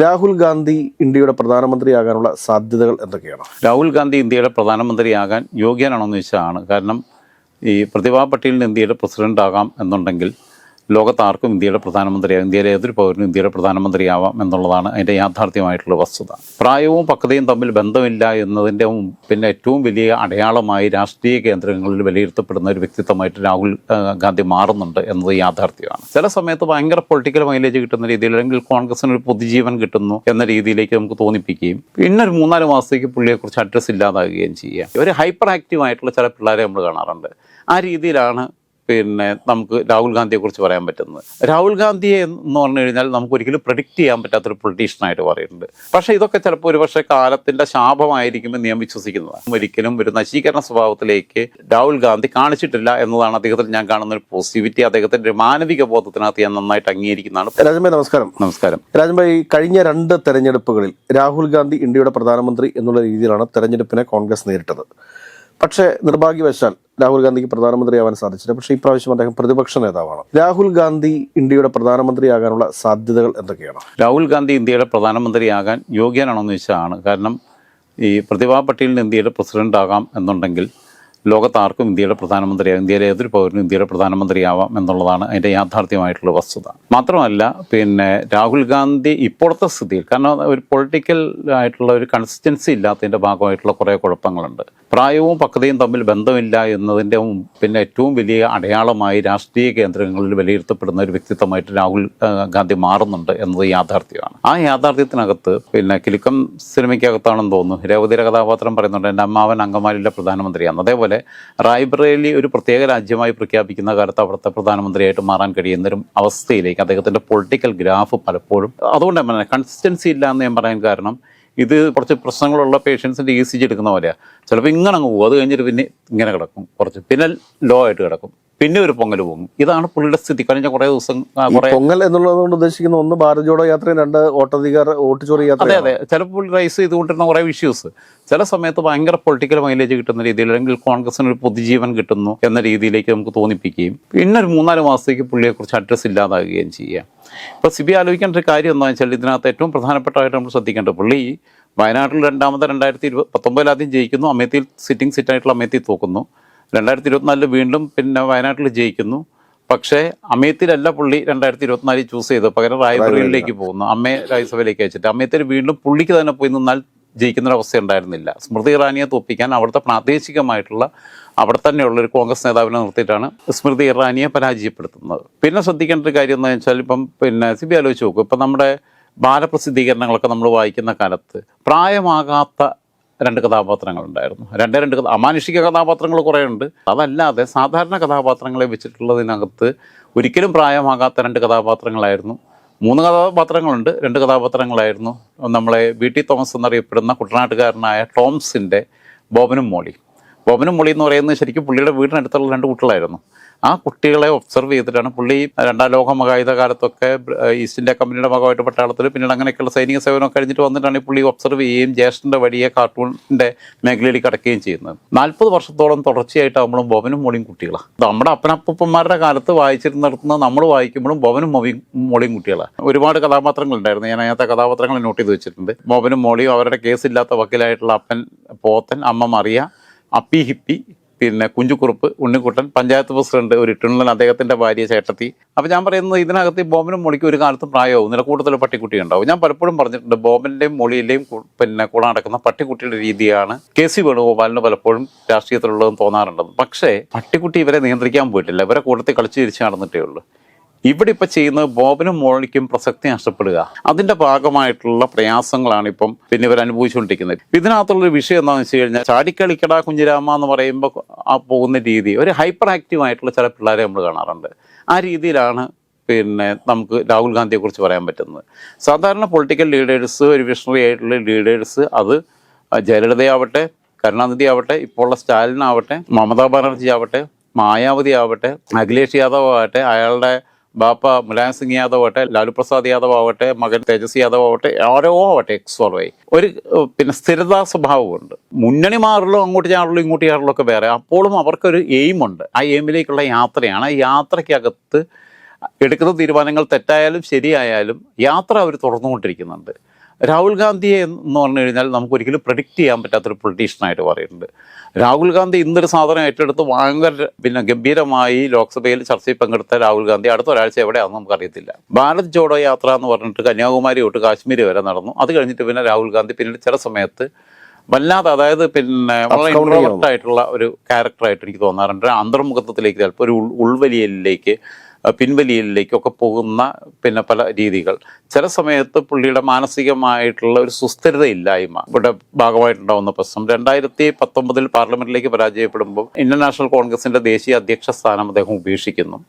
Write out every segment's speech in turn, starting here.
രാഹുൽ ഗാന്ധി ഇന്ത്യയുടെ പ്രധാനമന്ത്രിയാകാനുള്ള സാധ്യതകൾ എന്തൊക്കെയാണ്? രാഹുൽ ഗാന്ധി ഇന്ത്യയുടെ പ്രധാനമന്ത്രിയാകാൻ യോഗ്യനാണെന്ന് വെച്ചാണ് കാരണം ഈ പ്രതിഭാ പട്ടേലിന് ഇന്ത്യയുടെ പ്രസിഡന്റ് ആകാം എന്നുണ്ടെങ്കിൽ ലോകത്ത് ആർക്കും ഇന്ത്യയുടെ പ്രധാനമന്ത്രിയാകും ഇന്ത്യയിലെ ഏതൊരു പൗരനും ഇന്ത്യയുടെ പ്രധാനമന്ത്രിയാവാം എന്നുള്ളതാണ് അതിന്റെ യാഥാർത്ഥ്യമായിട്ടുള്ള വസ്തുത. പ്രായവും പക്വതയും തമ്മിൽ ബന്ധമില്ല എന്നതിന്റെ പിന്നെ ഏറ്റവും വലിയ അടയാളമായി രാഷ്ട്രീയ കേന്ദ്രങ്ങളിൽ വിലയിരുത്തപ്പെടുന്ന ഒരു വ്യക്തിത്വമായിട്ട് രാഹുൽ ഗാന്ധി മാറുന്നുണ്ട് എന്നത് യാഥാർത്ഥ്യമാണ്. ചില സമയത്ത് ഭയങ്കര പൊളിറ്റിക്കൽ മൈലേജ് കിട്ടുന്ന രീതിയിൽ അല്ലെങ്കിൽ കോൺഗ്രസിന് ഒരു പൊതുജീവൻ കിട്ടുന്നു എന്ന രീതിയിലേക്ക് നമുക്ക് തോന്നിപ്പിക്കുകയും പിന്നെ ഒരു മൂന്നാൽ മാസത്തേക്ക് പുള്ളിയെക്കുറിച്ച് അഡ്രസ്സ് ഇല്ലാതാകുകയും ചെയ്യുക. ഒരു ഹൈപ്പർ ആക്റ്റീവ് ആയിട്ടുള്ള ചില പിള്ളേരെ നമ്മൾ കാണാറുണ്ട്. ആ രീതിയിലാണ് പിന്നെ നമുക്ക് രാഹുൽ ഗാന്ധിയെ കുറിച്ച് പറയാൻ പറ്റുന്നത്. രാഹുൽ ഗാന്ധിയെ എന്ന് പറഞ്ഞു കഴിഞ്ഞാൽ നമുക്ക് ഒരിക്കലും പ്രഡിക്റ്റ് ചെയ്യാൻ പറ്റാത്തൊരു പൊളിറ്റീഷ്യനായിട്ട് പറയുന്നുണ്ട് പക്ഷേ ഇതൊക്കെ ചിലപ്പോൾ ഒരു ഒരുപക്ഷെ കാലത്തിന്റെ ശാപമായിരിക്കുമെന്ന് ഞാൻ വിശ്വസിക്കുന്നതാണ്. ഒരിക്കലും ഒരു നശീകരണ സ്വഭാവത്തിലേക്ക് രാഹുൽ ഗാന്ധി കാണിച്ചിട്ടില്ല എന്നതാണ് അദ്ദേഹത്തിൽ ഞാൻ കാണുന്ന ഒരു പോസിറ്റിവിറ്റി അദ്ദേഹത്തിന്റെ ഒരു മാനവിക ബോധത്തിനകത്ത് ഞാൻ നന്നായിട്ട് അംഗീകരിക്കുന്നതാണ്. രാജൻഭായ് നമസ്കാരം. നമസ്കാരം. രാജൻഭായ് കഴിഞ്ഞ രണ്ട് തെരഞ്ഞെടുപ്പുകളിൽ രാഹുൽ ഗാന്ധി ഇന്ത്യയുടെ പ്രധാനമന്ത്രി എന്നുള്ള രീതിയിലാണ് തെരഞ്ഞെടുപ്പിനെ കോൺഗ്രസ് നേരിട്ടത്. പക്ഷേ നിർഭാഗ്യവശാൽ രാഹുൽ ഗാന്ധിക്ക് പ്രധാനമന്ത്രിയാവാൻ സാധിച്ചില്ല. പക്ഷേ ഇപ്രാവശ്യം അദ്ദേഹം പ്രതിപക്ഷ നേതാവാണ്. രാഹുൽ ഗാന്ധി ഇന്ത്യയുടെ പ്രധാനമന്ത്രിയാകാനുള്ള സാധ്യതകൾ എന്തൊക്കെയാണ്? രാഹുൽ ഗാന്ധി ഇന്ത്യയുടെ പ്രധാനമന്ത്രിയാകാൻ യോഗ്യനാണെന്ന് വെച്ചാണ്. കാരണം ഈ പ്രതിഭാ പട്ടേലിന് ഇന്ത്യയുടെ പ്രസിഡന്റ് ആകാം എന്നുണ്ടെങ്കിൽ ലോകത്ത് ആർക്കും ഇന്ത്യയുടെ പ്രധാനമന്ത്രിയാകും. ഇന്ത്യയിലെ ഏതൊരു പൗരനും ഇന്ത്യയുടെ പ്രധാനമന്ത്രിയാവാം എന്നുള്ളതാണ് അതിന്റെ യാഥാർത്ഥ്യമായിട്ടുള്ള വസ്തുത. മാത്രമല്ല പിന്നെ രാഹുൽ ഗാന്ധി ഇപ്പോഴത്തെ സ്ഥിതിയിൽ കാരണം ഒരു പൊളിറ്റിക്കൽ ആയിട്ടുള്ള ഒരു കൺസിസ്റ്റൻസി ഇല്ലാത്തതിന്റെ ഭാഗമായിട്ടുള്ള കുറേ കുഴപ്പങ്ങളുണ്ട്. പ്രായവും പക്വതയും തമ്മിൽ ബന്ധമില്ല എന്നതിന്റെ പിന്നെ ഏറ്റവും വലിയ അടയാളമായി രാഷ്ട്രീയ കേന്ദ്രങ്ങളിൽ വിലയിരുത്തപ്പെടുന്ന ഒരു വ്യക്തിത്വമായിട്ട് രാഹുൽ ഗാന്ധി മാറുന്നുണ്ട് എന്നത് യാഥാർത്ഥ്യമാണ്. ആ യാഥാർത്ഥ്യത്തിനകത്ത് പിന്നെ കിലുക്കം സിനിമയ്ക്കകത്താണെന്ന് തോന്നുന്നു. രേവതിയുടെ കഥാപാത്രം പറയുന്നുണ്ട് എന്റെ അമ്മാവൻ അങ്കമാലിയുടെ പ്രധാനമന്ത്രിയാണ്. അതേപോലെ റായ്ബറേലി ഒരു പ്രത്യേക രാജ്യമായി പ്രഖ്യാപിക്കുന്ന കാലത്ത് അവിടുത്തെ പ്രധാനമന്ത്രിയായിട്ട് മാറാൻ കഴിയുന്ന ഒരു അവസ്ഥയിലേക്ക് അദ്ദേഹത്തിന്റെ പൊളിറ്റിക്കൽ ഗ്രാഫ് പലപ്പോഴും അതുകൊണ്ട് തന്നെ കൺസിസ്റ്റൻസി ഇല്ല എന്ന് ഞാൻ പറയാൻ കാരണം ഇത് കുറച്ച് പ്രശ്നങ്ങളുള്ള പേഷ്യൻസിന്റെ ഇ സി ജി എടുക്കുന്ന പോലെയാണ് ചിലപ്പോൾ ഇങ്ങനെ അങ്ങ് പോകും അത് കഴിഞ്ഞിട്ട് പിന്നെ ഇങ്ങനെ കിടക്കും കുറച്ച്. പിന്നെ ലോ ആയിട്ട് കിടക്കും. പിന്നെ ഒരു പൊങ്ങൽ പോകും. ഇതാണ് പുള്ളിയുടെ സ്ഥിതി. കഴിഞ്ഞ കുറേ ദിവസം ആ, എന്നുള്ളത് കുറേ പൊങ്ങൽ എന്നുള്ളതുകൊണ്ട് ഉദ്ദേശിക്കുന്ന ഒന്ന് ഭാരത് ജോഡോ യാത്രയും രണ്ട് ഓട്ടോധികാർ ഓട്ടിച്ചോറി യാത്ര അതെ അതെ. ചിലപ്പോൾ പുള്ളി റൈസ് ചെയ്തുകൊണ്ടിരുന്ന കുറേ ഇഷ്യൂസ് ചില സമയത്ത് ഭയങ്കര പൊളിറ്റിക്കൽ മൈലേജ് കിട്ടുന്ന രീതിയിൽ അല്ലെങ്കിൽ കോൺഗ്രസിന് ഒരു പൊതുജീവൻ കിട്ടുന്നു എന്ന രീതിയിലേക്ക് നമുക്ക് തോന്നിപ്പിക്കുകയും പിന്നെ ഒരു മൂന്നാൽ മാസത്തേക്ക് പുള്ളിയെക്കുറിച്ച് അഡ്രസ്സ് ഇല്ലാതാകുകയും ചെയ്യുക. ഇപ്പോൾ സിബി ആലോചിക്കേണ്ട ഒരു കാര്യം എന്താണെന്ന് വെച്ചാൽ ഇതിനകത്ത് ഏറ്റവും പ്രധാനപ്പെട്ടതായിട്ട് നമ്മൾ ശ്രദ്ധിക്കേണ്ടത് പുള്ളി വയനാട്ടിൽ രണ്ടാമത് രണ്ടായിരത്തി ഇരുപത് പത്തൊമ്പതിൽ ആദ്യം ജയിക്കുന്നു. അമേത്തിയിൽ സിറ്റിംഗ് സീറ്റായിട്ടുള്ള അമേത്തി തോക്കുന്നു. രണ്ടായിരത്തി ഇരുപത്തിനാലിൽ വീണ്ടും പിന്നെ വയനാട്ടിൽ ജയിക്കുന്നു. പക്ഷേ അമേത്തിലല്ല പുള്ളി രണ്ടായിരത്തി ഇരുപത്തിനാലിൽ ചൂസ് ചെയ്തു. പകരം റായ്ബറേലിയിലേക്ക് പോകുന്നു. അമ്മയെ രാജ്യസഭയിലേക്ക് അയച്ചിട്ട്. അമ്മയത്തിൽ വീണ്ടും പുള്ളിക്ക് തന്നെ പോയി നിന്നാൽ ജയിക്കുന്ന അവസ്ഥ ഉണ്ടായിരുന്നില്ല സ്മൃതി ഇറാനിയെ തോപ്പിക്കാൻ അവിടുത്തെ പ്രാദേശികമായിട്ടുള്ള അവിടെ തന്നെയുള്ള ഒരു കോൺഗ്രസ് നേതാവിനെ നിർത്തിയിട്ടാണ് സ്മൃതി ഇറാനിയെ പരാജയപ്പെടുത്തുന്നത്. പിന്നെ ശ്രദ്ധിക്കേണ്ട ഒരു കാര്യം എന്താണെന്ന് വെച്ചാൽ ഇപ്പം പിന്നെ സി ബി ആലോചിച്ച് നോക്കും. ഇപ്പം നമ്മുടെ ബാലപ്രസിദ്ധീകരണങ്ങളൊക്കെ നമ്മൾ വായിക്കുന്ന കാലത്ത് പ്രായമാകാത്ത രണ്ട് കഥാപാത്രങ്ങളുണ്ടായിരുന്നു. രണ്ടേ രണ്ട് കഥ അമാനുഷിക കഥാപാത്രങ്ങൾ കുറേ ഉണ്ട് അതല്ലാതെ സാധാരണ കഥാപാത്രങ്ങളെ വെച്ചിട്ടുള്ളതിനകത്ത് ഒരിക്കലും പ്രായമാകാത്ത രണ്ട് കഥാപാത്രങ്ങളായിരുന്നു. മൂന്ന് കഥാപാത്രങ്ങളുണ്ട് രണ്ട് കഥാപാത്രങ്ങളായിരുന്നു. നമ്മളെ വി ടി തോമസ് എന്നറിയപ്പെടുന്ന കുട്ടനാട്ടുകാരനായ ടോംസിന്റെ ബോബനും മോളി ബോബനും മോളി എന്ന് പറയുന്നത് ശരിക്കും പുള്ളിയുടെ വീടിനടുത്തുള്ള രണ്ട് കുട്ടികളായിരുന്നു. ആ കുട്ടികളെ ഒബ്സർവ് ചെയ്തിട്ടാണ് പുള്ളി രണ്ടാം ലോക മഹായുധ കാലത്തൊക്കെ ഈസ്റ്റ് ഇന്ത്യ കമ്പനിയുടെ ഭാഗമായിട്ട് പട്ടാളത്തിൽ പിന്നീട് അങ്ങനെയൊക്കെയുള്ള സൈനിക സേവനം കഴിഞ്ഞിട്ട് വന്നിട്ടാണ് ഈ പുള്ളി ഒബ്സർവ് ചെയ്യുകയും ജ്യേഷ്ഠന്റെ വഴിയെ കാർട്ടൂണിന്റെ മേഖലയിലേക്ക് കടക്കുകയും ചെയ്യുന്നത്. നാൽപ്പത് വർഷത്തോളം തുടർച്ചയായിട്ടാകുമ്പോഴും ബോബനും മോളിയും കുട്ടികളാണ് നമ്മുടെ അപ്പനപ്പന്മാരുടെ കാലത്ത് വായിച്ചിരുന്നിടത്തുനിന്ന് നമ്മൾ വായിക്കുമ്പോഴും ബോബനും മോവിയും മോളിയും കുട്ടികളാണ് ഒരുപാട് കഥാപാത്രങ്ങളുണ്ടായിരുന്നു. ഞാൻ അതിനകത്തെ കഥാപാത്രങ്ങൾ നോട്ട് ചെയ്ത് വെച്ചിട്ടുണ്ട്. ബോബനും മോളിയും അവരുടെ കേസില്ലാത്ത വക്കീലായിട്ടുള്ള അപ്പൻ പോത്തൻ അമ്മ മറിയ അപ്പി ഹിപ്പി പിന്നെ കുഞ്ചുകുറുപ്പ് ഉണ്ണിക്കുട്ടൻ പഞ്ചായത്ത് പ്രസിഡന്റ് ഒരു ഇട്ടുണ്ണൻ അദ്ദേഹത്തിന്റെ ഭാര്യ ചേട്ടത്തി. അപ്പൊ ഞാൻ പറയുന്നത് ഇതിനകത്ത് ബോബനും മൊളിക്കും ഒരു കാലത്തും പ്രായമാവും നിലക്കൂട്ടത്തിൽ പട്ടിക്കുട്ടി ഉണ്ടാവും ഞാൻ പലപ്പോഴും പറഞ്ഞിട്ടുണ്ട് ബോബന്റെയും മൊളിയിലെയും പിന്നെ കൂടെ നടക്കുന്ന പട്ടിക്കുട്ടിയുടെ രീതിയാണ് കെ സി വേണുഗോപാലിന് പലപ്പോഴും രാഷ്ട്രീയത്തിലുള്ളതെന്ന് തോന്നാറുണ്ടെന്ന് പക്ഷേ പട്ടിക്കുട്ടി ഇവരെ നിയന്ത്രിക്കാൻ പോയിട്ടില്ല. ഇവരെ കൂട്ടത്തിൽ കളിച്ചു തിരിച്ച് നടന്നിട്ടേ ഉള്ളൂ. ഇവിടെ ഇപ്പം ചെയ്യുന്നത് ബോബനും മോളിക്കും പ്രസക്തി നഷ്ടപ്പെടുക. അതിന്റെ ഭാഗമായിട്ടുള്ള പ്രയാസങ്ങളാണ് ഇപ്പം പിന്നെ ഇവർ അനുഭവിച്ചുകൊണ്ടിരിക്കുന്നത്. ഇതിനകത്തുള്ളൊരു വിഷയം എന്താണെന്ന് വെച്ച് കഴിഞ്ഞാൽ ചാടിക്കളിക്കട കുഞ്ഞിരാമ എന്ന് പറയുമ്പോൾ ആ പോകുന്ന രീതി ഒരു ഹൈപ്പർ ആക്റ്റീവ് ആയിട്ടുള്ള ചില പിള്ളേരെ നമ്മൾ കാണാറുണ്ട്. ആ രീതിയിലാണ് പിന്നെ നമുക്ക് രാഹുൽ ഗാന്ധിയെക്കുറിച്ച് പറയാൻ പറ്റുന്നത്. സാധാരണ പൊളിറ്റിക്കൽ ലീഡേഴ്സ് ഒരു വിഷണറി ആയിട്ടുള്ള ലീഡേഴ്സ് അത് ജയലളിതയാവട്ടെ കരുണാനിധി ആവട്ടെ ഇപ്പോഴുള്ള സ്റ്റാലിൻ ആവട്ടെ മമതാ ബാനർജി ആവട്ടെ മായാവതി ആവട്ടെ അഖിലേഷ് യാദവ് ആവട്ടെ അയാളുടെ ബാപ്പ മുലായം സിംഗ് യാദവ് ആവട്ടെ ലാലു പ്രസാദ് യാദവ് ആവട്ടെ മകൻ തേജസ്വി യാദവ് ആവട്ടെ ആരോ ആവട്ടെ എക്സോർവൈ ഒരു പിന്നെ സ്ഥിരതാ സ്വഭാവമുണ്ട്. മുന്നണി മാറുള്ളൂ അങ്ങോട്ട് ചാടുള്ളൂ ഇങ്ങോട്ട് ചാടുള്ളൂ ഒക്കെ വേറെ. അപ്പോഴും അവർക്കൊരു എയിമുണ്ട് ആ എയിമിലേക്കുള്ള യാത്രയാണ്. ആ യാത്രയ്ക്കകത്ത് എടുക്കുന്ന തീരുമാനങ്ങൾ തെറ്റായാലും ശരിയായാലും യാത്ര അവർ തുറന്നുകൊണ്ടിരിക്കുന്നുണ്ട്. രാഹുൽ ഗാന്ധിയെ എന്ന് പറഞ്ഞു കഴിഞ്ഞാൽ നമുക്ക് ഒരിക്കലും പ്രഡിക്റ്റ് ചെയ്യാൻ പറ്റാത്തൊരു പൊളിറ്റീഷ്യനായിട്ട് പറയുന്നുണ്ട് രാഹുൽ ഗാന്ധി ഇന്നൊരു സാധനം ഏറ്റെടുത്ത് ഭയങ്കര പിന്നെ ഗംഭീരമായി ലോക്സഭയിൽ ചർച്ചയിൽ പങ്കെടുത്ത രാഹുൽ ഗാന്ധി അടുത്ത ഒരാഴ്ച എവിടെയാണെന്ന് നമുക്കറിയത്തില്ല. ഭാരത് ജോഡോ യാത്ര എന്ന് പറഞ്ഞിട്ട് കന്യാകുമാരി തൊട്ട് കാശ്മീർ വരെ നടന്നു. അത് കഴിഞ്ഞിട്ട് പിന്നെ രാഹുൽ ഗാന്ധി പിന്നീട് ചില സമയത്ത് വല്ലാതെ അതായത് പിന്നെ വളരെ Absconding ആയിട്ടുള്ള ഒരു ക്യാരക്ടറായിട്ട് എനിക്ക് തോന്നാറുണ്ട്. അന്തർമുഖത്വത്തിലേക്ക് ചിലപ്പോൾ ഒരു ഉൾ- ഉൾവലിയലിലേക്ക് പിൻവലിയലിലേക്കൊക്കെ പോകുന്ന പിന്നെ പല രീതികൾ. ചില സമയത്ത് പുള്ളിയുടെ മാനസികമായിട്ടുള്ള ഒരു സുസ്ഥിരതയില്ലായ്മ ഇവിടെ ഭാഗമായിട്ടുണ്ടാവുന്ന പ്രശ്നം. രണ്ടായിരത്തി പത്തൊമ്പതിൽ പാർലമെന്റിലേക്ക് പരാജയപ്പെടുമ്പോൾ ഇന്ത്യൻ നാഷണൽ കോൺഗ്രസിന്റെ ദേശീയ അധ്യക്ഷ സ്ഥാനം അദ്ദേഹം ഉപേക്ഷിക്കുന്നു.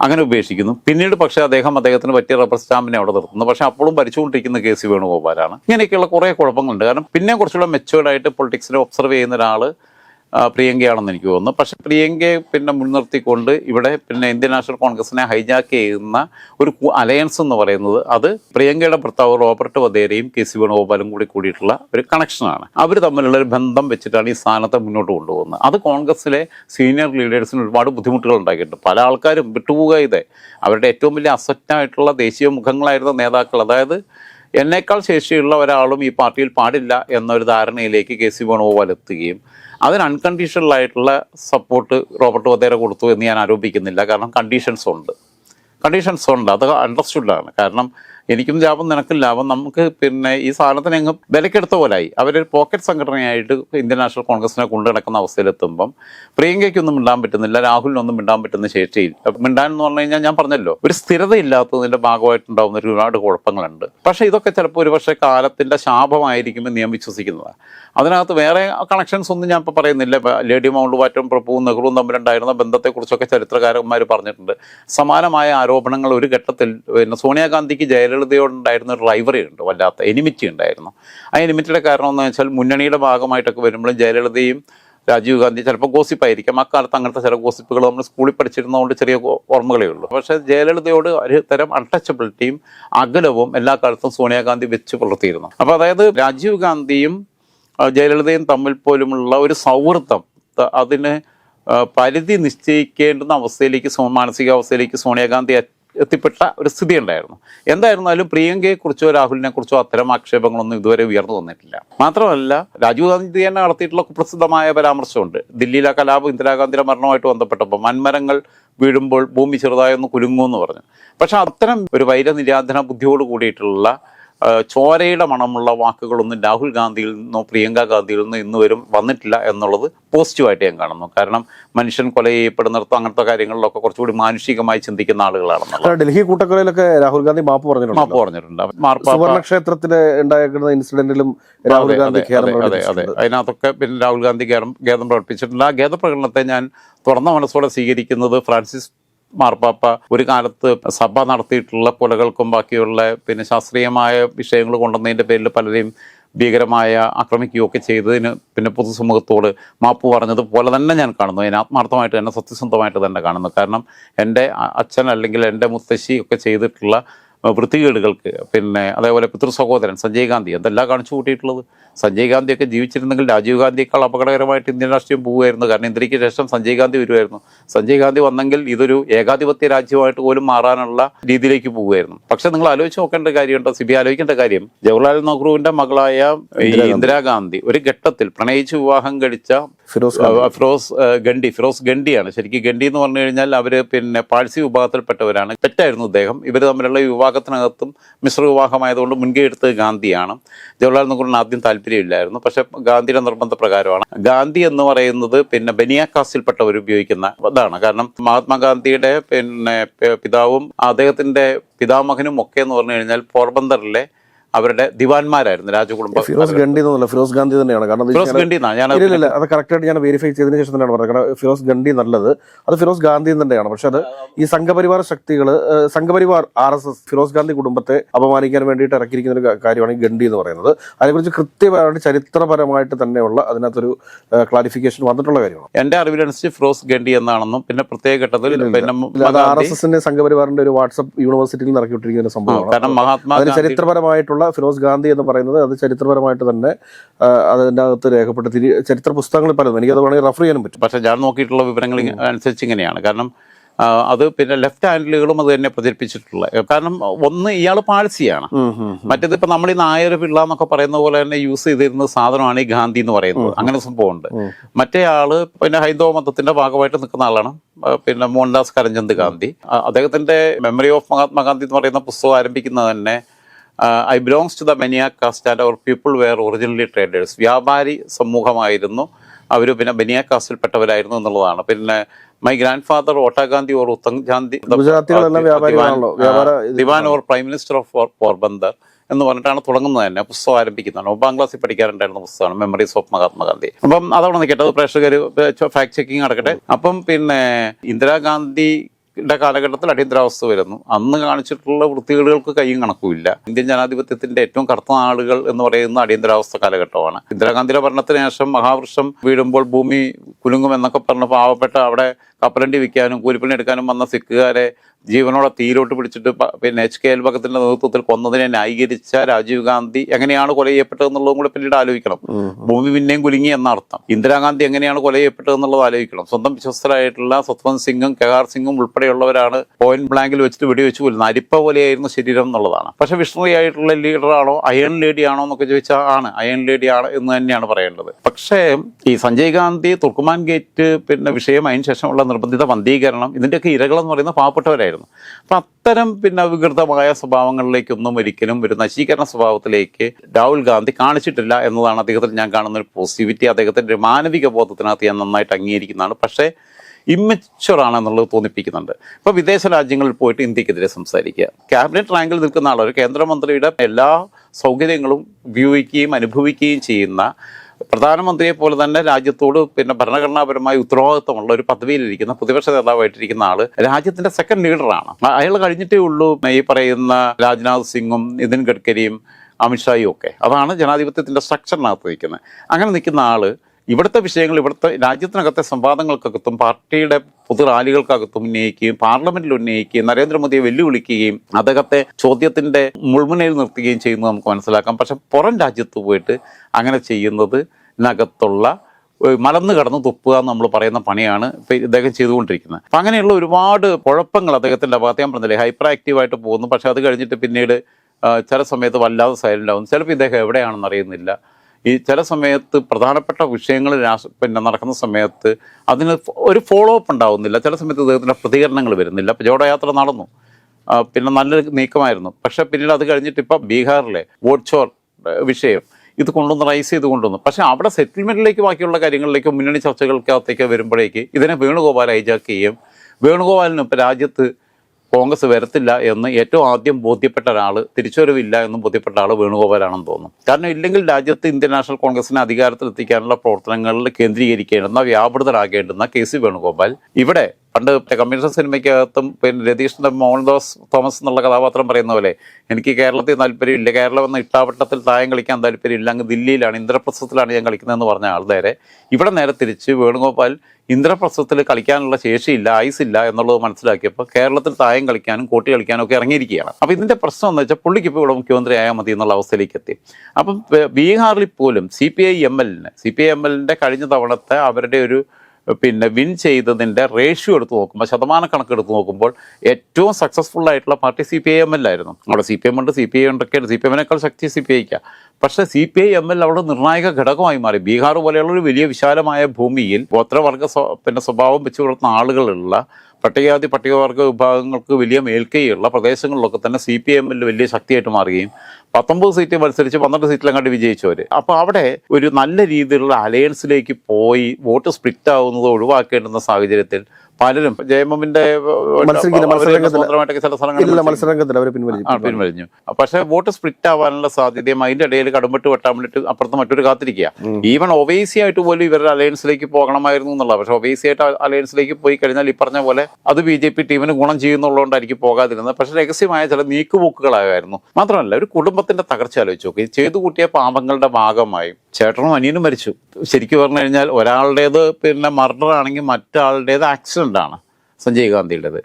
അങ്ങനെ ഉപേക്ഷിക്കുന്നു. പിന്നീട് പക്ഷേ അദ്ദേഹം അദ്ദേഹത്തിന് പറ്റിയ റബ്ബർ സ്റ്റാമ്പിനെ അവിടെ നിർത്തുന്നു. പക്ഷേ അപ്പോഴും ഭരിച്ചുകൊണ്ടിരിക്കുന്ന കെ സി വേണുഗോപാലാണ്. ഇങ്ങനെയൊക്കെയുള്ള കുറേ കുഴപ്പങ്ങളുണ്ട്. കാരണം പിന്നെ കുറച്ചുകൂടെ മെച്ചുവേർഡായിട്ട് പൊളിറ്റിക്സിനെ ഒബ്സർവ് ചെയ്യുന്ന ഒരാൾ പ്രിയങ്കയാണെന്ന് എനിക്ക് തോന്നുന്നു. പക്ഷെ പ്രിയങ്കയെ പിന്നെ മുൻനിർത്തിക്കൊണ്ട് ഇവിടെ പിന്നെ ഇന്ത്യൻ നാഷണൽ കോൺഗ്രസിനെ ഹൈജാക്ക് ചെയ്യുന്ന ഒരു അലയൻസ് എന്ന് പറയുന്നത് അത് പ്രിയങ്കയുടെ ഭർത്താവ് റോബർട്ട് വധേരയും കെ സി വേണുഗോപാലും കൂടി കൂടിയിട്ടുള്ള ഒരു കണക്ഷനാണ്. അവർ തമ്മിലുള്ള ഒരു ബന്ധം വെച്ചിട്ടാണ് ഈ സ്ഥാനത്തെ മുന്നോട്ട് കൊണ്ടുപോകുന്നത്. അത് കോൺഗ്രസിലെ സീനിയർ ലീഡേഴ്സിന് ഒരുപാട് ബുദ്ധിമുട്ടുകൾ ഉണ്ടാക്കിയിട്ടുണ്ട്. പല ആൾക്കാരും വിട്ടുപോകുക അവരുടെ ഏറ്റവും വലിയ അസറ്റായിട്ടുള്ള ദേശീയ മുഖങ്ങളായിരുന്ന നേതാക്കൾ അതായത് എന്നേക്കാൾ ശേഷിയുള്ള ഒരാളും ഈ പാർട്ടിയിൽ പാടില്ല എന്നൊരു ധാരണയിലേക്ക് കെ സി വേണുഗോപാൽ എത്തുകയും അതിന് അൺകണ്ടീഷണൽ ആയിട്ടുള്ള സപ്പോർട്ട് റോബർട്ട് വധേര കൊടുത്തു എന്ന് ഞാൻ ആരോപിക്കുന്നില്ല. കാരണം കണ്ടീഷൻസ് ഉണ്ട്. കണ്ടീഷൻസ് ഉണ്ട്. അത് അണ്ടർസ്റ്റുഡാണ് കാരണം എനിക്കും ലാഭം നിനക്കും ലാഭം. നമുക്ക് പിന്നെ ഈ സാധനത്തിന് അങ്ങ് വിലക്കെടുത്ത പോലായി. അവരൊരു പോക്കറ്റ് സംഘടനയായിട്ട് ഇന്ത്യൻ നാഷണൽ കോൺഗ്രസിനെ കൊണ്ടു നടക്കുന്ന അവസ്ഥയിലെത്തുമ്പം പ്രിയങ്കയ്ക്കൊന്നും മിണ്ടാൻ പറ്റുന്നില്ല രാഹുലിനൊന്നും മിണ്ടാൻ പറ്റുന്ന ശേഷിയിൽ. മിണ്ടാൻ എന്ന് പറഞ്ഞു കഴിഞ്ഞാൽ ഞാൻ പറഞ്ഞല്ലോ ഒരു സ്ഥിരതയില്ലാത്തതിന്റെ ഭാഗമായിട്ടുണ്ടാകുന്ന ഒരുപാട് കുഴപ്പങ്ങളുണ്ട്. പക്ഷേ ഇതൊക്കെ ചിലപ്പോൾ ഒരുപക്ഷെ കാലത്തിന്റെ ശാപമായിരിക്കുമെന്ന് ഞാൻ വിശ്വസിക്കുന്നതാണ് അതിനകത്ത് വേറെ കണക്ഷൻസ് ഒന്നും ഞാൻ ഇപ്പോൾ പറയുന്നില്ല. ലേഡി മൗണ്ട് വാറ്റും പ്രഭുവും നെഹ്റുവും തമ്മിലുണ്ടായിരുന്ന ബന്ധത്തെക്കുറിച്ചൊക്കെ ചരിത്രകാരന്മാർ പറഞ്ഞിട്ടുണ്ട്. സമാനമായ ആരോപണങ്ങൾ ഒരു ഘട്ടത്തിൽ പിന്നെ സോണിയാഗാന്ധിക്ക് ജയലളിതയോടുണ്ടായിരുന്ന ഒരു റൈവറി ഉണ്ട് വല്ലാത്ത എനിമിറ്റി ഉണ്ടായിരുന്നു. ആ എനിമിറ്റിയുടെ കാരണം എന്ന് വെച്ചാൽ മുന്നണിയുടെ ഭാഗമായിട്ടൊക്കെ വരുമ്പോഴും ജയലളിതയും രാജീവ് ഗാന്ധി ചിലപ്പോൾ ഗോസിപ്പായിരിക്കാം അക്കാലത്ത് അങ്ങനത്തെ ചില ഗോസിപ്പുകൾ നമ്മൾ സ്കൂളിൽ പഠിച്ചിരുന്നതുകൊണ്ട് ചെറിയ ഓർമ്മകളേ ഉള്ളൂ. പക്ഷേ ജയലളിതയോട് ഒരു തരം അൺടച്ചബിലിറ്റിയും അകലവും എല്ലാ കാലത്തും സോണിയാഗാന്ധി വെച്ച് പുലർത്തിയിരുന്നു. അപ്പോൾ അതായത് രാജീവ് ഗാന്ധിയും ജയലളിതയും തമ്മിൽ പോലുമുള്ള ഒരു സൗഹൃദം അതിന് പരിധി നിശ്ചയിക്കേണ്ടുന്ന അവസ്ഥയിലേക്ക് മാനസികാവസ്ഥയിലേക്ക് സോണിയാഗാന്ധി എത്തിപ്പെട്ട ഒരു സ്ഥിതി ഉണ്ടായിരുന്നു. എന്തായിരുന്നാലും പ്രിയങ്കയെക്കുറിച്ചോ രാഹുലിനെക്കുറിച്ചോ അത്തരം ആക്ഷേപങ്ങളൊന്നും ഇതുവരെ ഉയർന്നു വന്നിട്ടില്ല. മാത്രമല്ല രാജീവ് ഗാന്ധി തന്നെ നടത്തിയിട്ടുള്ള കുപ്രസിദ്ധമായ പരാമർശമുണ്ട്. ദില്ലിയിലെ കലാപം ഇന്ദിരാഗാന്ധിയുടെ മരണവുമായിട്ട് ബന്ധപ്പെട്ടപ്പോൾ മൺമരങ്ങൾ വീഴുമ്പോൾ ഭൂമി ചെറുതായൊന്ന് കുലുങ്ങുമെന്ന് പറഞ്ഞു. പക്ഷേ അത്തരം ഒരു വൈരനിര്യാതന ബുദ്ധിയോട് കൂടിയിട്ടുള്ള ചോരയുടെ മണമുള്ള വാക്കുകളൊന്നും രാഹുൽ ഗാന്ധിയിൽ നിന്നോ പ്രിയങ്ക ഗാന്ധിയിൽ നിന്നോ ഇന്ന് വരും വന്നിട്ടില്ല എന്നുള്ളത് പോസിറ്റീവായിട്ട് ഞാൻ കാണുന്നു. കാരണം മനുഷ്യൻ കൊല ചെയ്യപ്പെടുന്നിടത്തോ അങ്ങനത്തെ കാര്യങ്ങളിലൊക്കെ കുറച്ചുകൂടി മാനുഷികമായി ചിന്തിക്കുന്ന ആളുകളാണ് ഡൽഹി കൂട്ടക്കൊലയിലൊക്കെ രാഹുൽ ഗാന്ധി മാപ്പ് പറഞ്ഞിട്ടുണ്ട്. മാപ്പ് പറഞ്ഞിട്ടുണ്ട്. മാർപ്പാപ്പ സുവർണ ക്ഷേത്രത്തിൽ ഉണ്ടായിരിക്കുന്ന ഇൻസിഡന്റിലും രാഹുൽ ഗാന്ധി അതെ, അതെ, അതെ, അതെ. അതിനകത്തൊക്കെ പിന്നെ രാഹുൽ ഗാന്ധി ഖേദം ഖേദം പ്രകടിപ്പിച്ചിട്ടുണ്ട്. ആ ഖേദ പ്രകടനത്തെ ഞാൻ തുറന്ന മനസ്സോടെ സ്വീകരിക്കുന്നത് ഫ്രാൻസിസ് മാർപ്പാപ്പ ഒരു കാലത്ത് സഭ നടത്തിയിട്ടുള്ള കൊലകൾക്കും ബാക്കിയുള്ള പിന്നെ ശാസ്ത്രീയമായ വിഷയങ്ങൾ കൊണ്ടുവന്നതിന്റെ പേരിൽ പലരെയും ഭീകരമായ ആക്രമിക്കുകയൊക്കെ ചെയ്തതിന് പിന്നെ പൊതുസമൂഹത്തോട് മാപ്പ് പറഞ്ഞതുപോലെ തന്നെ ഞാൻ കാണുന്നു. അതിന് ആത്മാർത്ഥമായിട്ട് തന്നെ സത്യസന്ധമായിട്ട് തന്നെ കാണുന്നു. കാരണം എന്റെ അച്ഛൻ അല്ലെങ്കിൽ എന്റെ മുത്തശ്ശി ഒക്കെ ചെയ്തിട്ടുള്ള വൃത്തികേടുകൾക്ക് പിന്നെ അതേപോലെ പിതൃ സഹോദരൻ സഞ്ജയ് ഗാന്ധി എന്തെല്ലാം കാണിച്ചു കൂട്ടിയിട്ടുള്ളത്. സഞ്ജയ് ഗാന്ധിയൊക്കെ ജീവിച്ചിരുന്നെങ്കിൽ രാജീവ് ഗാന്ധിയേക്കാൾ അപകടകരമായിട്ട് ഇന്ത്യൻ രാഷ്ട്രീയം പോവുമായിരുന്നു കാരണം ഇന്ത്യയ്ക്ക് ശേഷം സഞ്ജയ് ഗാന്ധി വരുമായിരുന്നു സഞ്ജയ് ഗാന്ധി വന്നെങ്കിൽ ഇതൊരു ഏകാധിപത്യ രാജ്യമായിട്ട് പോലും മാറാനുള്ള രീതിയിലേക്ക് പോവുമായിരുന്നു പക്ഷെ നിങ്ങൾ ആലോചിച്ച് നോക്കേണ്ട കാര്യമുണ്ട്? സി ബി ആലോചിക്കേണ്ട കാര്യം ജവഹർലാൽ നെഹ്റുവിന്റെ മകളായ ഇന്ദിരാഗാന്ധി. ഒരു ഘട്ടത്തിൽ പ്രണയിച്ച് വിവാഹം കഴിച്ച ഫിറോസ് ഫിറോസ് ഗണ്ടി ഗണ്ഡി ഫിറോസ് ഗണ്ഡിയാണ്. ശരിക്കും ഗണ്ഡി എന്ന് പറഞ്ഞു കഴിഞ്ഞാൽ അവർ പിന്നെ പാഴ്സി വിഭാഗത്തിൽപ്പെട്ടവരാണ്. തെറ്റായിരുന്നു അദ്ദേഹം ഇവർ തമ്മിലുള്ള വിവാഹത്തിനകത്തും മിശ്ര വിവാഹമായതുകൊണ്ട് മുൻകൈ എടുത്തത് ഗാന്ധിയാണ്. ജവഹർലാൽ നെഹ്റുവിന് ആദ്യം താല്പര്യമില്ലായിരുന്നു. പക്ഷെ ഗാന്ധിയുടെ നിർബന്ധ പ്രകാരമാണ് ഗാന്ധി എന്ന് പറയുന്നത് പിന്നെ ബനിയാക്കാസിൽപ്പെട്ടവർ ഉപയോഗിക്കുന്ന ഇതാണ്. കാരണം മഹാത്മാഗാന്ധിയുടെ പിന്നെ പിതാവും അദ്ദേഹത്തിന്റെ പിതാമഹനും ഒക്കെ എന്ന് പറഞ്ഞു കഴിഞ്ഞാൽ പോർബന്തറിലെ അവരുടെ ദിവാൻമാരായിരുന്നു രാജകുടുംബം ഫിറോസ് ഗണ്ഡി എന്നല്ല ഫിറോസ് ഗാന്ധി തന്നെയാണ്. കാരണം ഫിറോസ് ഗണ്ടി ഗണ്ഡി ഞാൻ ഇല്ല ഇല്ല, അത് കറക്റ്റായിട്ട് ഞാൻ വെരിഫൈ ചെയ്തതിന് ശേഷം തന്നെയാണ് പറഞ്ഞത്. കാരണം ഫിറോസ് ഗണ്ഡി നല്ലത് അത് ഫിറോസ് ഗാന്ധി തന്നെയാണ്. പക്ഷെ അത് ഈ സംഘപരിവാർ ശക്തികൾ Sangh Parivar R S S Feroze Gandhi കുടുംബത്തെ അപമാനിക്കാൻ വേണ്ടിയിട്ട് ഇറക്കിയിരിക്കുന്ന ഒരു കാര്യമാണ് ഈ ഗണ്ഡി എന്ന് പറയുന്നത്. അതിനെക്കുറിച്ച് കൃത്യമായിട്ട് ചരിത്രപരമായിട്ട് തന്നെയുള്ള അതിനകത്തൊരു ക്ലാരിഫിക്കേഷൻ വന്നിട്ടുള്ള കാര്യമാണ്. എന്റെ അറിവിനനുസരിച്ച് ഫിറോസ് ഗണ്ടി എന്നാണെന്നും പിന്നെ പ്രത്യേക ഘട്ടത്തിൽ പിന്നെ ആർ എസ് എസിന്റെ സംഘപരിവാറിന്റെ ഒരു വാട്സ്ആപ്പ് യൂണിവേഴ്സിറ്റിയിൽ ഒരു സംഭവമാണ്. കാരണം മഹാത്മാ മഹാത്മാഗാന്ധി ചരിത്രപരമായിട്ടുള്ള ഫിറോസ് ഗാന്ധി എന്ന് പറയുന്നത് അത് ചരിത്രപരമായിട്ട് തന്നെ അതിന്റെ അതിന്റെ അകത്ത് രേഖപ്പെടുത്തി. ചരിത്ര പുസ്തകങ്ങളിൽ പലതും. എനിക്കത് വേണമെങ്കിൽ റെഫർ ചെയ്യാനും പറ്റും. പക്ഷേ ഞാൻ നോക്കിയിട്ടുള്ള വിവരങ്ങൾ അനുസരിച്ച് ഇങ്ങനെയാണ്. കാരണം അത് പിന്നെ ലെഫ്റ്റ് ഹാൻഡിലുകളും അത് തന്നെ പ്രചരിപ്പിച്ചിട്ടുള്ള കാരണം ഒന്ന് ഇയാൾ പാഴ്സിയാണ്. മറ്റേത് ഇപ്പൊ നമ്മൾ ഈ നായർ പിള്ള എന്നൊക്കെ പറയുന്ന പോലെ തന്നെ യൂസ് ചെയ്തിരുന്ന സാധനമാണ് ഈ ഗാന്ധി എന്ന് പറയുന്നത്. അങ്ങനെ സംഭവമുണ്ട്. മറ്റേ ആൾ പിന്നെ ഹൈന്ദവ മതത്തിന്റെ ഭാഗമായിട്ട് നിൽക്കുന്ന ആളാണ്. പിന്നെ മോഹൻദാസ് കരംചന്ദ് ഗാന്ധി. അദ്ദേഹത്തിന്റെ മെമ്മറി ഓഫ് മഹാത്മാഗാന്ധി എന്ന് പറയുന്ന പുസ്തകം ആരംഭിക്കുന്നത് തന്നെ I belongs to the Bania caste and our people were originally traders വ്യാപാരി സമൂഹമായിരുന്നു. അവർ പിന്നെ ബനിയ കാസ്റ്റിൽപ്പെട്ടവരായിരുന്നു എന്നുള്ളതാണ്. പിന്നെ my grandfather Ota Gandhi or Uttam Gandhi. Diwan or prime minister of Porbandar എന്ന് പറഞ്ഞിട്ടാണ് തുടങ്ങുന്നത് തന്നെ. പുസ്തകം ആരംഭിക്കുന്നതാണ്. ഒമ്പതാം ക്ലാസ്സിൽ പഠിക്കാറുണ്ടായിരുന്ന പുസ്തകമാണ് മെമ്മറീസ് ഓഫ് മഹാത്മാഗാന്ധി അപ്പം അതവിടെ നിൽക്കട്ടെ അത് പ്രേക്ഷകർ ഫാക്ട് ചെക്കിങ് നടക്കട്ടെ. അപ്പം പിന്നെ ഇന്ദിരാഗാന്ധിയുടെ കാലഘട്ടത്തിൽ അടിയന്തരാവസ്ഥ വരുന്നു. അന്ന് കാണിച്ചിട്ടുള്ള വൃത്തികേടുകൾക്ക് കൈയും കണക്കുമില്ല. ഇന്ത്യൻ ജനാധിപത്യത്തിന്റെ ഏറ്റവും കറുത്ത നാളുകൾ എന്ന് പറയുന്ന അടിയന്തരാവസ്ഥ കാലഘട്ടമാണ്. ഇന്ദിരാഗാന്ധിയുടെ ഭരണത്തിന് ശേഷം മഹാവൃക്ഷം വീഴുമ്പോൾ ഭൂമി കുലുങ്ങും എന്നൊക്കെ പറഞ്ഞ പാവപ്പെട്ട അവിടെ കപ്പലണ്ടി വിൽക്കാനും കൂലിപ്പണി എടുക്കാനും വന്ന സിഖുകാരെ ജീവനോടെ തീയിലോട്ട് പിടിച്ചിട്ട് പിന്നെ എച്ച് കെ എൽ ഭഗത്തിന്റെ നേതൃത്വത്തിൽ കൊന്നതിനെ ന്യായീകരിച്ച രാജീവ് ഗാന്ധി എങ്ങനെയാണ് കൊല ചെയ്യപ്പെട്ടതെന്നുള്ളതും കൂടെ പിന്നീട് ആലോചിക്കണം. ഭൂമി പിന്നെയും കുലുങ്ങി എന്ന അർത്ഥം? ഇന്ദിരാഗാന്ധി എങ്ങനെയാണ് കൊല ചെയ്യപ്പെട്ടതെന്നുള്ളത് ആലോചിക്കണം. സ്വന്തം വിശ്വസ്തരായിട്ടുള്ള സത്വന്ത് സിംഗും കെഹാർ സിംഗും ഉൾപ്പെടെയുള്ളവരാണ് പോയിന്റ് ബ്ലാങ്കിൽ വെച്ചിട്ട് വെടിവെച്ച് കൊല്ലുന്നത്. അരിപ്പ പോലെയായിരുന്നു ശരീരം എന്നുള്ളതാണ്. പക്ഷെ വിഷ്ണു ആയിട്ടുള്ള ലീഡറാണോ അയൺ ലേഡി ആണോ എന്നൊക്കെ ചോദിച്ചാൽ ആണ്. അയൺ ലേഡി ആണ് എന്ന് തന്നെയാണ് പറയേണ്ടത്. പക്ഷേ ഈ സഞ്ജയ് ഗാന്ധി തുർക്കുമാൻ ഗേറ്റ് പിന്നെ വിഷയം അതിന് ശേഷമുള്ള നിർബന്ധിത വന്ധീകരണം ഇതിന്റെയൊക്കെ ഇരകളെന്ന് പറയുന്ന പാവപ്പെട്ടവരായിരുന്നു. അപ്പം അത്തരം പിന്നെ വികൃതമായ സ്വഭാവങ്ങളിലേക്കൊന്നും ഒരിക്കലും ഒരു നശീകരണ സ്വഭാവത്തിലേക്ക് രാഹുൽ ഗാന്ധി കാണിച്ചിട്ടില്ല എന്നതാണ് അദ്ദേഹത്തിൽ ഞാൻ കാണുന്ന ഒരു പോസിറ്റിവിറ്റി അദ്ദേഹത്തിന്റെ മാനവിക ബോധത്തിനകത്ത് ഞാൻ നന്നായിട്ട് അംഗീകരിക്കുന്നതാണ്. പക്ഷേ ഇമ്മച്ചുറാണ് ആണെന്നുള്ളത് തോന്നിപ്പിക്കുന്നുണ്ട്. ഇപ്പോൾ വിദേശ രാജ്യങ്ങളിൽ പോയിട്ട് ഇന്ത്യക്കെതിരെ സംസാരിക്കുക. ക്യാബിനറ്റ് റാങ്കിൽ നിൽക്കുന്ന ആൾ ഒരു കേന്ദ്രമന്ത്രിയുടെ എല്ലാ സൗകര്യങ്ങളും ഉപയോഗിക്കുകയും അനുഭവിക്കുകയും ചെയ്യുന്ന പ്രധാനമന്ത്രിയെ പോലെ തന്നെ രാജ്യത്തോട് പിന്നെ ഭരണഘടനാപരമായ ഉത്തരവാദിത്വമുള്ള ഒരു പദവിയിലിരിക്കുന്ന പ്രതിപക്ഷ നേതാവായിട്ടിരിക്കുന്ന ആൾ രാജ്യത്തിന്റെ സെക്കൻഡ് ലീഡറാണ് അയാൾ കഴിഞ്ഞിട്ടേ ഉള്ളൂ ഈ പറയുന്ന രാജ്നാഥ് സിംഗും നിതിൻ ഗഡ്കരിയും അമിത്ഷായും ഒക്കെ. അതാണ് ജനാധിപത്യത്തിന്റെ സ്ട്രക്ചറിനകത്ത് നിൽക്കുന്നത്. അങ്ങനെ നിൽക്കുന്ന ആൾ ഇവിടുത്തെ വിഷയങ്ങൾ ഇവിടുത്തെ രാജ്യത്തിനകത്തെ സംവാദങ്ങൾക്കകത്തും പാർട്ടിയുടെ പൊതു റാലികൾക്കകത്തും ഉന്നയിക്കുകയും പാർലമെന്റിൽ ഉന്നയിക്കുകയും നരേന്ദ്രമോദിയെ വെല്ലുവിളിക്കുകയും അദ്ദേഹത്തെ ചോദ്യത്തിന്റെ മുൾമുനയിൽ നിർത്തുകയും ചെയ്യുന്നത് നമുക്ക് മനസ്സിലാക്കാം. പക്ഷെ പുറം രാജ്യത്ത് പോയിട്ട് അങ്ങനെ ചെയ്യുന്നത് നകത്തുള്ള മലന്ന് കടന്ന് തുപ്പുക എന്ന് നമ്മൾ പറയുന്ന പണിയാണ് ഇപ്പം ഇദ്ദേഹം ചെയ്തുകൊണ്ടിരിക്കുന്നത്. അപ്പം അങ്ങനെയുള്ള ഒരുപാട് കുഴപ്പങ്ങൾ അദ്ദേഹത്തിന്റെ ഭാഗത്ത് ഞാൻ പറഞ്ഞില്ലേ ഹൈപ്പർ ആക്റ്റീവായിട്ട് പോകുന്നു. പക്ഷേ അത് കഴിഞ്ഞിട്ട് പിന്നീട് ചില സമയത്ത് വല്ലാതെ സൈലന്റ് ആവും ചിലപ്പോൾ ഇദ്ദേഹം എവിടെയാണെന്ന് അറിയുന്നില്ല. ഈ ചില സമയത്ത് പ്രധാനപ്പെട്ട വിഷയങ്ങൾ പിന്നെ നടക്കുന്ന സമയത്ത് അതിന് ഒരു ഫോളോ അപ്പ് ഉണ്ടാവുന്നില്ല. ചില സമയത്ത് ഇദ്ദേഹത്തിന്റെ പ്രതികരണങ്ങൾ വരുന്നില്ല. അപ്പോൾ ജോഡോ യാത്ര നടന്നു പിന്നെ നല്ലൊരു നീക്കമായിരുന്നു. പക്ഷേ പിന്നീട് അത് കഴിഞ്ഞിട്ട് ഇപ്പം ബീഹാറിലെ വോട്ട് ചോർ വിഷയം ഇത് കൊണ്ടുവന്ന് റൈസ് ചെയ്ത് കൊണ്ടുവന്നു. പക്ഷെ അവിടെ സെറ്റിൽമെന്റിലേക്ക് ബാക്കിയുള്ള കാര്യങ്ങളിലേക്ക് മുന്നണി ചർച്ചകൾക്കകത്തേക്ക് വരുമ്പോഴേക്ക് ഇതിനെ വേണുഗോപാൽ ഹൈജാക്ക് ചെയ്യും. വേണുഗോപാലിന് ഇപ്പം രാജ്യത്ത് കോൺഗ്രസ് വരത്തില്ല എന്ന് ഏറ്റവും ആദ്യം ബോധ്യപ്പെട്ട ഒരാൾ തിരിച്ചുവരവില്ല എന്നും ബോധ്യപ്പെട്ട ആൾ വേണുഗോപാലാണെന്ന് തോന്നുന്നു. കാരണം ഇല്ലെങ്കിൽ രാജ്യത്ത് ഇന്ത്യൻ നാഷണൽ കോൺഗ്രസിനെ അധികാരത്തിൽ എത്തിക്കാനുള്ള പ്രവർത്തനങ്ങളിൽ കേന്ദ്രീകരിക്കേണ്ടുന്ന വ്യാപൃതരാകേണ്ടുന്ന കെ സി വേണുഗോപാൽ. ഇവിടെ പണ്ട് കമ്മ്യൂണിസ്റ്റ് സിനിമയ്ക്കകത്തും പിന്നെ രതീഷിന്റെ മോഹൻദാസ് തോമസ് എന്നുള്ള കഥാപാത്രം പറയുന്ന പോലെ എനിക്ക് കേരളത്തിൽ താല്പര്യമില്ല കേരളം എന്ന ഇട്ടാവട്ടത്തിൽ തായം കളിക്കാൻ താല്പര്യമില്ല അങ്ങ് ദില്ലിയിലാണ് ഇന്ദ്രപ്രസ്ഥത്തിലാണ് ഞാൻ കളിക്കുന്നതെന്ന് പറഞ്ഞ ആൾ നേരെ ഇവിടെ നേരെ തിരിച്ച് വേണുഗോപാൽ ഇന്ദ്രപ്രസ്ഥത്തിൽ കളിക്കാനുള്ള ശേഷിയില്ല ഐസില്ല എന്നുള്ളത് മനസ്സിലാക്കിയപ്പോൾ കേരളത്തിൽ തായം കളിക്കാനും കോട്ടി കളിക്കാനും ഒക്കെ ഇറങ്ങിയിരിക്കുകയാണ്. അപ്പോൾ ഇതിന്റെ പ്രശ്നം എന്ന് വെച്ചാൽ പുള്ളിക്ക് ഇപ്പോൾ ഇവിടെ മുഖ്യമന്ത്രി ആയാൽ മതി എന്നുള്ള അവസ്ഥയിലേക്ക് എത്തി. അപ്പം ബീഹാറിൽ പോലും സി പി ഐ എം എല്ലിന് സി പി ഐ എം എല്ലിന്റെ കഴിഞ്ഞ തവണത്തെ അവരുടെ ഒരു പിന്നെ വിൻ ചെയ്തതിന്റെ റേഷ്യോ എടുത്ത് നോക്കുമ്പോൾ ശതമാന കണക്ക് എടുത്ത് നോക്കുമ്പോൾ ഏറ്റവും സക്സസ്ഫുൾ ആയിട്ടുള്ള party C P I M L ആയിരുന്നു. അവിടെ സി പി എം ഉണ്ട് സി പി ഐ ഉണ്ടൊക്കെയാണ് സി പി എമ്മിനേക്കാൾ ശക്തി സി പി ഐക്കാണ് പക്ഷേ C P I M L അവിടെ നിർണായക ഘടകമായി മാറി. ബീഹാർ പോലെയുള്ള ഒരു വലിയ വിശാലമായ ഭൂമിയിൽ ഗോത്രവർഗ പിന്നെ സ്വഭാവം വെച്ച് പുലർത്തുന്ന ആളുകളുള്ള പട്ടികജാതി പട്ടികവർഗ വിഭാഗങ്ങൾക്ക് വലിയ മേൽക്കൈയുള്ള പ്രദേശങ്ങളിലൊക്കെ തന്നെ സി പി എമ്മിൽ വലിയ ശക്തിയായിട്ട് മാറുകയും പത്തൊമ്പത് സീറ്റ് മത്സരിച്ച് പന്ത്രണ്ട് സീറ്റിലങ്ങാണ്ട് വിജയിച്ചവർ അപ്പോൾ അവിടെ ഒരു നല്ല രീതിയിലുള്ള അലയൻസിലേക്ക് പോയി വോട്ട് സ്പ്ലിറ്റ് ആവുന്നത് ഒഴിവാക്കേണ്ടുന്ന സാഹചര്യത്തിൽ പലരും ജയമമ്മിന്റെ. മത്സരരംഗത്തിൽ അവർ പിൻവലിഞ്ഞു. പക്ഷെ വോട്ട് സ്പ്ലിറ്റ് ആവാനുള്ള സാധ്യതയും അതിന്റെ ഇടയിൽ കടുമ്പട്ട് വെട്ടാൻ വേണ്ടിട്ട് അപ്പുറത്ത് മറ്റൊരു കാത്തിരിക്കുക. ഈവൻ ഒവേസി ആയിട്ട് പോലും ഇവരുടെ അലയൻസിലേക്ക് പോകണമായിരുന്നു എന്നുള്ള പക്ഷെ ഒവേസി ആയിട്ട് അലയൻസിലേക്ക് പോയി കഴിഞ്ഞാൽ ഈ പറഞ്ഞ പോലെ അത് ബി ജെ പി ടീമിന് ഗുണം ചെയ്യുന്നുള്ളതുകൊണ്ടായിരിക്കും പോകാതിരുന്നത്. പക്ഷെ രഹസ്യമായ ചില നീക്കുപോക്കുകളായിരുന്നു മാത്രമല്ല ഒരു കുടുംബത്തിന്റെ തകർച്ച ആലോചിച്ച് നോക്കി. ചെയ്തു കൂട്ടിയ പാപങ്ങളുടെ ഭാഗമായി ചേട്ടനും അനിയനും മരിച്ചു. ശരിക്കും പറഞ്ഞു കഴിഞ്ഞാൽ ഒരാളുടേത് പിന്നെ മർഡർ ആണെങ്കിൽ മറ്റാളുടേത് ആക്സിഡന്റ് ആണ് സഞ്ജയ് ഗാന്ധിയുടേത്.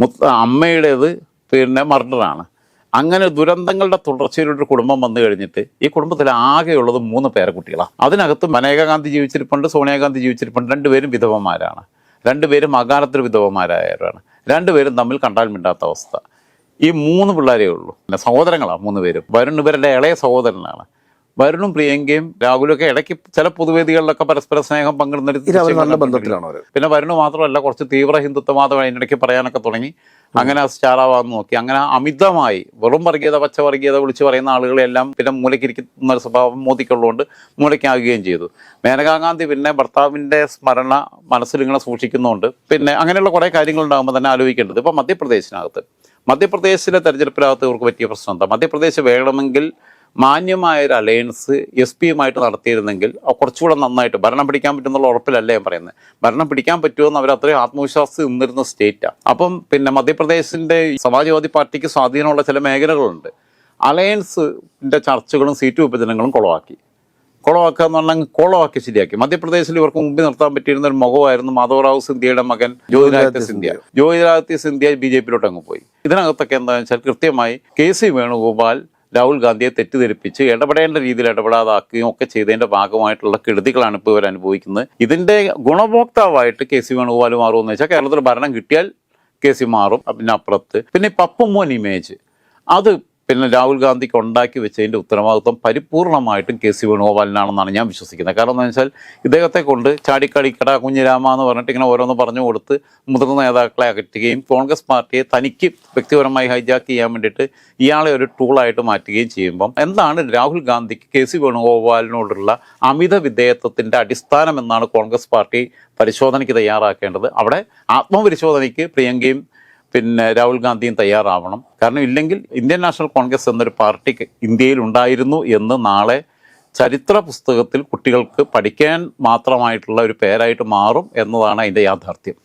മുത്ത അമ്മയുടേത് പിന്നെ മർഡറാണ്. അങ്ങനെ ദുരന്തങ്ങളുടെ തുടർച്ചയിലൊരു കുടുംബം വന്നു കഴിഞ്ഞിട്ട് ഈ കുടുംബത്തിൽ ആകെയുള്ളത് മൂന്ന് പേരക്കുട്ടികളാണ് അതിനകത്ത് മനേക ഗാന്ധി ജീവിച്ചിരിപ്പുണ്ട് സോണിയാഗാന്ധി ജീവിച്ചിരിപ്പുണ്ട്. രണ്ടുപേരും വിധവന്മാരാണ് രണ്ടുപേരും അകാലത്തിൽ വിധവന്മാരായവരാണ് രണ്ടുപേരും തമ്മിൽ കണ്ടാൽ മിണ്ടാത്ത അവസ്ഥ. ഈ മൂന്ന് പിള്ളേരേ ഉള്ളൂ. പിന്നെ സഹോദരങ്ങളാണ് മൂന്ന് പേരും. വരുൺ ഇവരുടെ ഇളയ സഹോദരനാണ്. വരുണും പ്രിയങ്കയും രാഹുലൊക്കെ ഇടയ്ക്ക് ചില പൊതുവേദികളിലൊക്കെ പരസ്പര സ്നേഹം പങ്കിടുന്ന നല്ല ബന്ധത്തിലാണ് പിന്നെ വരുണ് മാത്രമല്ല കുറച്ച് തീവ്ര ഹിന്ദുത്വവാദം അതിനിടയ്ക്ക് പറയാനൊക്കെ തുടങ്ങി. അങ്ങനെ സ്റ്റാറാവാന്ന് നോക്കി. അങ്ങനെ അമിതമായി വെറും വർഗീയത പച്ച വർഗീയത വിളിച്ച് പറയുന്ന ആളുകളെല്ലാം പിന്നെ മൂലക്കിരിക്കുന്ന ഒരു സ്വഭാവം മോദിക്കുള്ളതുകൊണ്ട് മൂലയ്ക്കാകുകയും ചെയ്തു. മേനകാ ഗാന്ധി പിന്നെ ഭർത്താവിന്റെ സ്മരണ മനസ്സിലിങ്ങനെ സൂക്ഷിക്കുന്നുണ്ട് പിന്നെ അങ്ങനെയുള്ള കുറേ കാര്യങ്ങൾ ഉണ്ടാകുമ്പോൾ തന്നെ ആലോചിക്കേണ്ടത് ഇപ്പൊ മധ്യപ്രദേശിനകത്ത്. മധ്യപ്രദേശിലെ തെരഞ്ഞെടുപ്പിനകത്ത് ഇവർക്ക് പറ്റിയ പ്രശ്നം എന്താ? മധ്യപ്രദേശ് വേണമെങ്കിൽ മാന്യമായ ഒരു അലയൻസ് എസ് പിയുമായിട്ട് നടത്തിയിരുന്നെങ്കിൽ കുറച്ചുകൂടെ നന്നായിട്ട് ഭരണം പിടിക്കാൻ പറ്റുമെന്നുള്ള ഉറപ്പിലല്ല ഞാൻ പറയുന്നത്? ഭരണം പിടിക്കാൻ പറ്റുമെന്ന് അവർ അത്രയും ആത്മവിശ്വാസം നിന്നിരുന്ന സ്റ്റേറ്റാണ് അപ്പം പിന്നെ മധ്യപ്രദേശിന്റെ സമാജ്വാദി പാർട്ടിക്ക് സ്വാധീനമുള്ള ചില മേഖലകളുണ്ട്. അലയൻസിന്റെ ചർച്ചകളും സീറ്റ് വിഭജനങ്ങളും കുളവാക്കി. കുളവാക്കുക എന്ന് പറഞ്ഞാൽ കുളവാക്കി ശരിയാക്കി. മധ്യപ്രദേശിൽ ഇവർക്ക് മുമ്പിൽ നിർത്താൻ പറ്റിയിരുന്ന ഒരു മുഖമായിരുന്നു മാധവറാവു സിന്ധ്യയുടെ മകൻ ജ്യോതിരാദിത്യ സിന്ധ്യ. ജ്യോതിരാദിത്യ സിന്ധ്യ ബി ജെ പിയിലോട്ട് അങ്ങ് പോയി. ഇതിനകത്തൊക്കെ എന്താണെന്ന് വെച്ചാൽ കൃത്യമായി കെ സി വേണുഗോപാൽ രാഹുൽ ഗാന്ധിയെ തെറ്റിദ്ധരിപ്പിച്ച് ഇടപെടേണ്ട രീതിയിൽ ഇടപെടാതാക്കുകയും ഒക്കെ ചെയ്തതിന്റെ ഭാഗമായിട്ടുള്ള കെടുതികളാണ് ഇപ്പോൾ ഇവർ അനുഭവിക്കുന്നത്. ഇതിന്റെ ഗുണഭോക്താവായിട്ട് കെ സി വേണുഗോപാൽ മാറുമെന്ന് വെച്ചാൽ കേരളത്തിൽ ഭരണം കിട്ടിയാൽ കെ സി മാറും പിന്നെ അപ്പുറത്ത്. പിന്നെ പപ്പുമോൻ ഇമേജ്. അത് പിന്നെ രാഹുൽ ഗാന്ധിക്ക് ഉണ്ടാക്കി വെച്ചതിന്റെ ഉത്തരവാദിത്വം പരിപൂർണമായിട്ടും കെ സി വേണുഗോപാലിനാണെന്നാണ് ഞാൻ വിശ്വസിക്കുന്നത്. കാരണം എന്ന് വെച്ചാൽ ഇദ്ദേഹത്തെ കൊണ്ട് ചാടിക്കളിക്കട കുഞ്ഞിരാമ എന്ന് പറഞ്ഞിട്ട് ഇങ്ങനെ ഓരോന്ന് പറഞ്ഞു കൊടുത്ത് മുതിർന്ന നേതാക്കളെ അകറ്റുകയും കോൺഗ്രസ് പാർട്ടിയെ തനിക്ക് വ്യക്തിപരമായി ഹൈജാക്ക് ചെയ്യാൻ വേണ്ടിയിട്ട് ഇയാളെ ഒരു ടൂളായിട്ട് മാറ്റുകയും ചെയ്യുമ്പം എന്താണ് രാഹുൽ ഗാന്ധിക്ക് കെ സി വേണുഗോപാലിനോടുള്ള അമിത വിധേയത്വത്തിന്റെ അടിസ്ഥാനം എന്നാണ് കോൺഗ്രസ് പാർട്ടി പരിശോധനയ്ക്ക് തയ്യാറാക്കേണ്ടത്. അവിടെ ആത്മപരിശോധനയ്ക്ക് പ്രിയങ്കയും പിന്നെ രാഹുൽ ഗാന്ധിയും തയ്യാറാവണം. കാരണം ഇല്ലെങ്കിൽ ഇന്ത്യൻ നാഷണൽ കോൺഗ്രസ് എന്നൊരു പാർട്ടി ഇന്ത്യയിൽ ഉണ്ടായിരുന്നു എന്ന് നാളെ ചരിത്ര പുസ്തകത്തിൽ കുട്ടികൾക്ക് പഠിക്കാൻ മാത്രമായിട്ടുള്ള ഒരു പേരായിട്ട് മാറും എന്നതാണ് അതിന്റെ യാഥാർത്ഥ്യം.